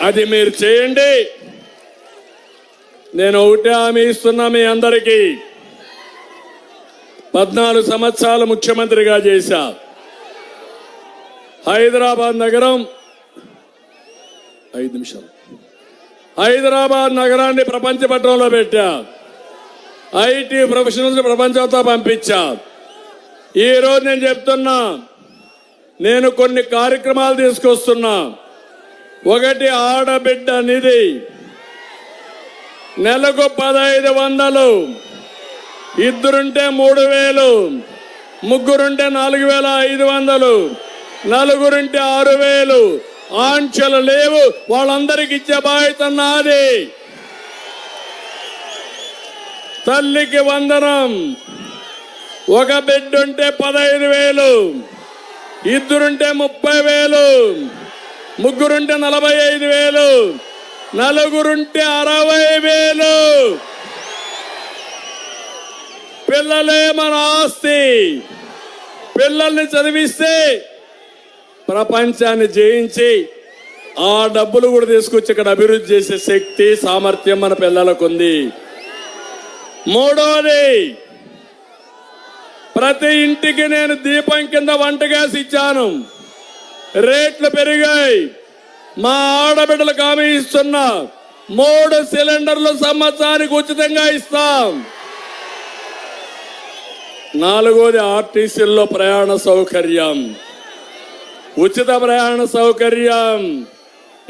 అది మీరు చేయండి. నేను ఒకటే హామీ ఇస్తున్నా మీ అందరికీ. పద్నాలుగు సంవత్సరాలు ముఖ్యమంత్రిగా చేశా. హైదరాబాద్ నగరం ఐదు నిమిషాలు. హైదరాబాద్ నగరాన్ని ప్రపంచ పట్టణంలో పెట్టా. ఐటీ ప్రొఫెషనల్స్ ప్రపంచంతో పంపించా. ఈ రోజు నేను చెప్తున్నా నేను కొన్ని కార్యక్రమాలు తీసుకొస్తున్నా. ఒకటి ఆడబిడ్డ నిధి నెలకు పదహైదు వందలు ఇద్దరుంటే మూడు వేలు ముగ్గురుంటే నాలుగు వేల ఐదు వందలు నలుగురుంటే ఆరు వేలు ఆంక్షలు లేవు వాళ్ళందరికి ఇచ్చే బాధ్యత నాది. తల్లికి వందనం ఒక బిడ్డ ఉంటే పదహైదు వేలు ఇద్దరుంటే ముప్పై వేలు ముగ్గురుంటే నలభై ఐదు వేలు నలుగురుంటే అరవై వేలు. పిల్లలే మన ఆస్తి. పిల్లల్ని చదివిస్తే ప్రపంచాన్ని జయించి ఆ డబ్బులు కూడా తీసుకొచ్చి ఇక్కడ అభివృద్ధి చేసే శక్తి సామర్థ్యం మన పిల్లలకు ఉంది మూడవది ప్రతి ఇంటికి నేను దీపం కింద వంట గ్యాస్ ఇచ్చాను. రేట్లు పెరిగాయి. మా ఆడబిడ్డలకు హామీ ఇస్తున్నా. మూడు సిలిండర్లు సంవత్సరానికి ఉచితంగా ఇస్తాం. నాలుగోది ఆర్టీసీల్లో ప్రయాణ సౌకర్యం. ఉచిత ప్రయాణ సౌకర్యం.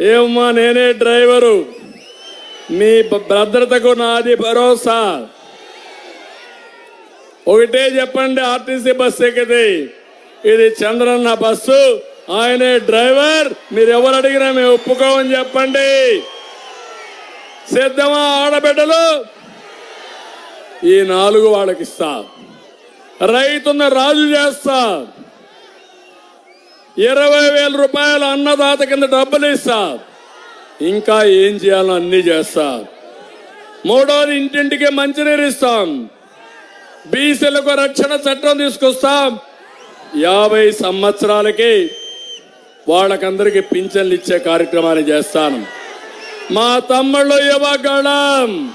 ఏమమ్మా నేనే డ్రైవరు. మీ భద్రతకు నాది భరోసా. ఒకటే చెప్పండి ఆర్టీసీ బస్సు ఎక్కితే. ఇది చంద్రన్న బస్సు. ఆయనే డ్రైవర్ మీరు ఎవరు అడిగినా మేము ఒప్పుకోమని చెప్పండి. సిద్ధమా ఆడబిడ్డలు? ఈ నాలుగు వాళ్ళకి ఇస్తా రైతున్న రాజు చేస్తా. ఇరవై వేల రూపాయలు అన్నదాత కింద డబ్బులు ఇస్తా. ఇంకా ఏం చేయాలో అన్ని చేస్తా. మూడోది ఇంటింటికి మంచినీరు ఇస్తాం. బీసీలకు రక్షణ చట్టం తీసుకొస్తాం. యాభై సంవత్సరాలకి వాళ్ళకందరికీ పింఛన్లు ఇచ్చే కార్యక్రమాన్ని చేస్తాను. మా తమ్ముళ్ళు యువగళం.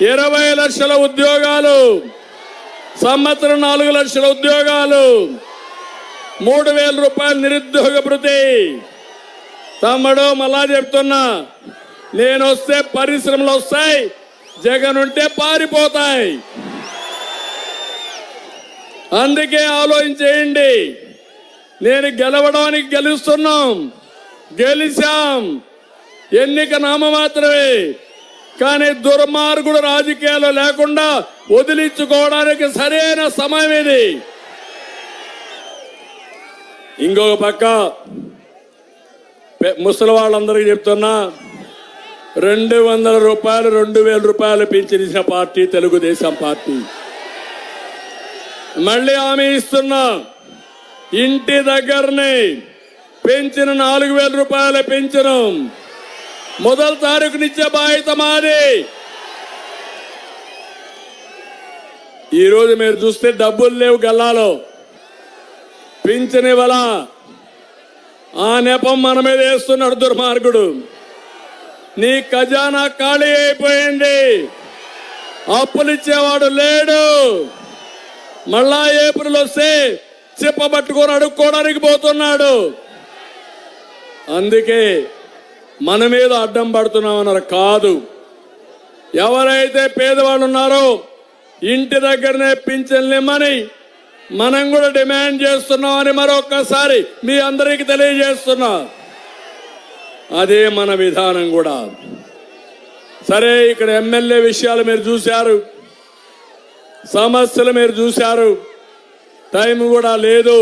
ఇరవై లక్షల ఉద్యోగాలు సంవత్సరం నాలుగు లక్షల ఉద్యోగాలు మూడు వేల రూపాయలు నిరుద్యోగ భృతి. తమ్ముడు మళ్ళా చెప్తున్నా నేను వస్తే పరిశ్రమలు వస్తాయి జగన్ ఉంటే పారిపోతాయి. అందుకే ఆలోచించేయండి. నేను గెలవడానికి గెలుస్తున్నాం. గెలిచాం. ఎన్నిక నామ మాత్రమే. కానీ దుర్మార్గుడు రాజకీయాలు లేకుండా వదిలించుకోవడానికి సరైన సమయం ఇది. ఇంకొక పక్క పె- ముసలి వాళ్ళందరికీ చెప్తున్నా రెండు వందల రూపాయలు రెండు వేల రూపాయలు పెంచిన పార్టీ తెలుగుదేశం పార్టీ. మళ్ళీ హామీ ఇస్తున్నా. ఇంటి దగ్గరనే పెంచిన నాలుగు వేల రూపాయల పెంచను మొదటి తారీఖునిచ్చే బాధ్యత మాది. ఈరోజు మీరు చూస్తే డబ్బులు లేవు గల్లాలో. పింఛన్ ఆ నెపం మన మీద వేస్తున్నాడు దుర్మార్గుడు. నీ ఖజానా ఖాళీ అయిపోయింది. అప్పులు ఇచ్చేవాడు లేడు. మళ్ళా ఏప్రిల్ వస్తే చెప్పబట్టుకొని అడుక్కోవడానికి పోతున్నాడు. అందుకే మన మీద అడ్డం పడుతున్నామన్నారు కాదు. ఎవరైతే పేదవాళ్ళు ఉన్నారో ఇంటి దగ్గరనే పింఛన్లిమ్మని మనం కూడా డిమాండ్ చేస్తున్నామని మరొక్కసారి మీ అందరికీ తెలియజేస్తున్నా. అదే మన విధానం కూడా. సరే ఇక్కడ ఎమ్మెల్యే విషయాలు మీరు చూశారు. సమస్యలు మీరు చూశారు. టైం కూడా లేదు.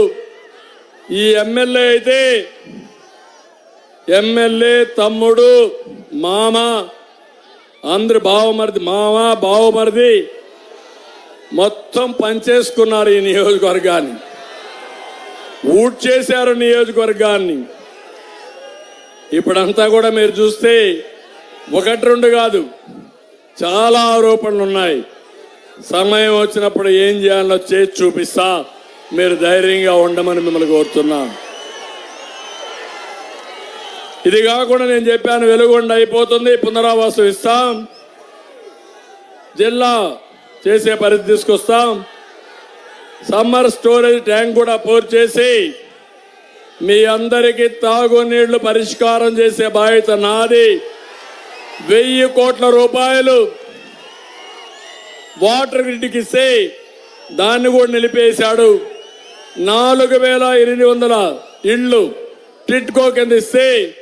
ఈ ఎమ్మెల్యే అయితే ఎమ్మెల్యే తమ్ముడు మామ అందరు బావమరిది మామ బావమరిది మొత్తం పనిచేసుకున్నారు ఈ నియోజకవర్గాన్ని. ఊట్ చేశారు నియోజకవర్గాన్ని. ఇప్పుడంతా కూడా మీరు చూస్తే ఒకటి రెండు కాదు చాలా ఆరోపణలు ఉన్నాయి సమయం వచ్చినప్పుడు ఏం చేయాలో చేసి చూపిస్తా. మీరు ధైర్యంగా ఉండమని మిమ్మల్ని కోరుతున్నాం ఇది కాకుండా నేను చెప్పాను వెలుగొండ అయిపోతుంది పునరావాసం ఇస్తాం. జిల్లా చేసే పరిధి తీసుకొస్తాం. సమ్మర్ స్టోరేజ్ ట్యాంక్ కూడా పూర్తి చేసి మీ అందరికీ తాగునీళ్ళు పరిష్కారం చేసే బాధ్యత నాది. వెయ్యి కోట్ల రూపాయలు వాటర్ గ్రిడ్కి ఇస్తే దాన్ని కూడా నిలిపేశాడు. నాలుగు వేల ఎనిమిది వందల ఇళ్ళు టిట్కో కింద ఇస్తే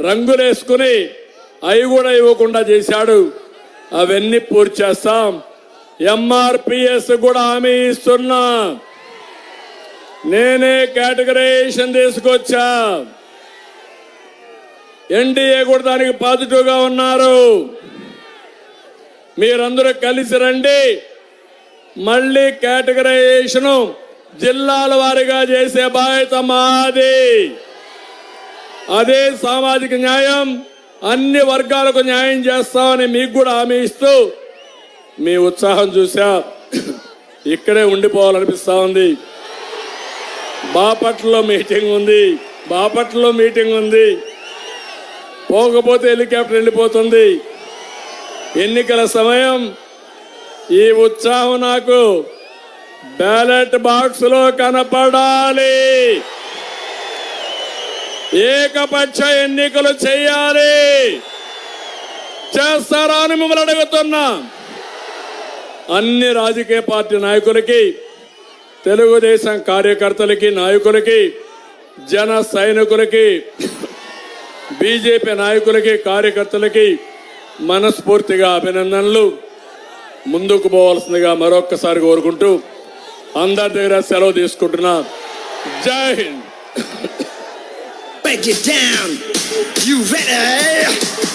రంగులేసుకుని అవి కూడా ఇవ్వకుండా చేశాడు. అవన్నీ పూర్తి చేస్తాం. ఎంఆర్పిఎస్ కూడా హామీ ఇస్తున్నా. నేనే కేటగరైజేషన్ తీసుకొచ్చా. ఎన్డీఏ కూడా దానికి పాజిటివ్గా ఉన్నారు. మీరందరూ కలిసి రండి. మళ్ళీ కేటగరైజేషను జిల్లాల వారీగా చేసే బాధ్యత మాది. అదే సామాజిక న్యాయం అన్ని వర్గాలకు న్యాయం చేస్తామని మీకు కూడా హామీ ఇస్తూ మీ ఉత్సాహం చూసా. ఇక్కడే ఉండిపోవాలనిపిస్తా ఉంది. బాపట్లలో మీటింగ్ ఉంది. బాపట్లలో మీటింగ్ ఉంది. పోకపోతే హెలికాప్టర్ వెళ్ళిపోతుంది. ఎన్నికల సమయం. ఈ ఉత్సాహం నాకు బ్యాలెట్ బాక్స్లో కనపడాలి. ఏకపక్ష ఎన్నికలు చేయాలి. చేస్తారా అని మిమ్మల్ని అడుగుతున్నా. అన్ని రాజకీయ పార్టీ నాయకులకి తెలుగుదేశం కార్యకర్తలకి నాయకులకి జన సైనికులకి బీజేపీ నాయకులకి కార్యకర్తలకి మనస్ఫూర్తిగా అభినందనలు. ముందుకు పోవాల్సిందిగా మరొక్కసారి కోరుకుంటూ అందరి దగ్గర సెలవు తీసుకుంటున్నా జై Hind Break it down. You ready?